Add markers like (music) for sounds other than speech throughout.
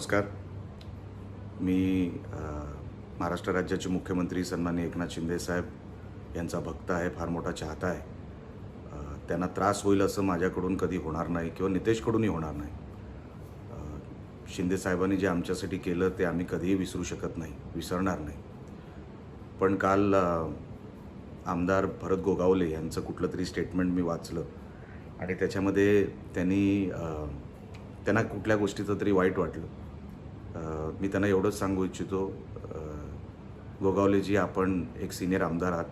नमस्कार. मी महाराष्ट्र राज्याचे मुख्यमंत्री सन्मान्य एकनाथ शिंदे साहेब यांचा भक्त आहे फार मोठा चाहता आहे. त्यांना त्रास होईल असं माझ्याकडून कधी होणार नाही किंवा नितेशकडूनही होणार नाही. शिंदे साहेबांनी जे आमच्यासाठी केलं ते आम्ही कधीही विसरू शकत नाही विसरणार नाही. पण काल आमदार भरत गोगावले यांचं कुठलं तरी स्टेटमेंट मी वाचलं आणि त्याच्यामध्ये त्यांनी त्यांना कुठल्या गोष्टीचं तरी वाईट वाटलं. मी त्यांना एवढंच सांगू इच्छितो. गोगावलेजी आपण एक सिनियर आमदार आहात.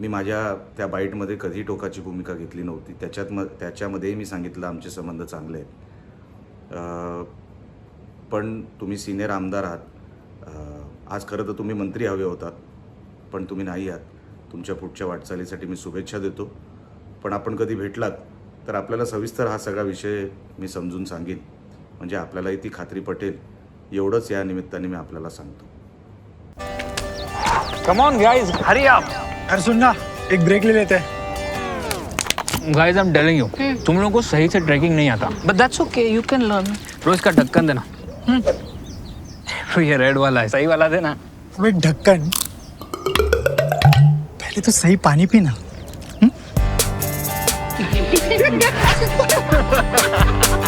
मी माझ्या त्या बाईटमध्ये कधी टोकाची भूमिका घेतली नव्हती. त्याच्यात म त्याच्यामध्येही मी सांगितलं आमचे संबंध चांगले आहेत. पण तुम्ही सिनियर आमदार आहात. आज खरं तर तुम्ही मंत्री हवे होतात पण तुम्ही नाही आहात. तुमच्या पुढच्या वाटचालीसाठी मी शुभेच्छा देतो. पण आपण कधी भेटलात तर आपल्याला सविस्तर हा सगळा विषय मी समजून सांगेन. म्हणजे आपल्यालाही ती खात्री पटेल. एवढंच या निमित्ताने मी आपल्याला सांगतो. Come on guys hurry up अरे सुन ना एक ब्रेक ले लेते. हैं guys I am telling you तुम लोगों को सही से ट्रैकिंग नहीं आता. But that's okay, you can learn. रोज का ढक्कन देना. ये रेड वाला है. सही वाला देना. अबे ढक्कन. पहले तो सही पानी पीना. (laughs)